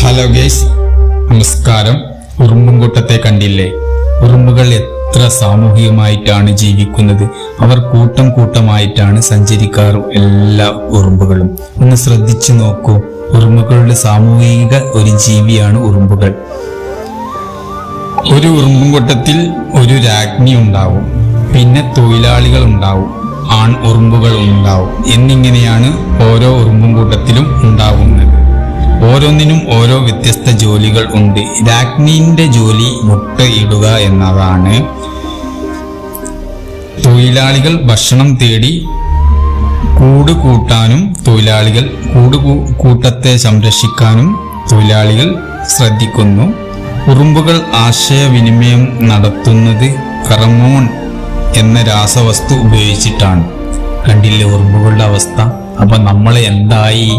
Hello guys നമസ്കാരം. ഉറുമ്പുംകൂട്ടത്തെ കണ്ടില്ലേ? ഉറുമ്പുകൾ എത്ര സാമൂഹികമായിട്ടാണ് ജീവിക്കുന്നത്? അവർ കൂട്ടം കൂട്ടമായിട്ടാണ് സഞ്ചരിക്കാറും എല്ലാ ഉറുമ്പുകളും. ഒന്ന് ശ്രദ്ധിച്ചു നോക്കൂ. ഉറുമ്പുകളുടെ സാമൂഹിക ഒരു ജീവിയാണ് ഉറുമ്പുകൾ. ഒരു ഉറുമ്പുംകൂട്ടത്തിൽ ഒരു രാജ്ഞി ഉണ്ടാവും. പിന്നെ തൊഴിലാളികൾ ഉണ്ടാവും. ആൺ ഉറുമ്പുകൾ ഉണ്ടാവും. എന്നിങ്ങനെയാണ് ഓരോ ഉറുമ്പും കൂട്ടത്തിലും ഉണ്ടാവുന്നത്. ഓരോന്നിനും ഓരോ വ്യത്യസ്ത ജോലികൾ ഉണ്ട്. രാജ്ഞിന്റെ ജോലി മുട്ടയിടുക എന്നതാണ്. തൊഴിലാളികൾ ഭക്ഷണം തേടി കൂട് കൂട്ടാനും തൊഴിലാളികൾ കൂട് കൂട്ടത്തെ സംരക്ഷിക്കാനും തൊഴിലാളികൾ ശ്രദ്ധിക്കുന്നു. ഉറുമ്പുകൾ ആശയവിനിമയം നടത്തുന്നത് കറമോൺ എന്ന രാസവസ്തു ഉപയോഗിച്ചിട്ടാണ്. കണ്ടില്ലേ ഉറുമ്പുകളുടെ അവസ്ഥ? അപ്പൊ നമ്മൾ എന്തായി?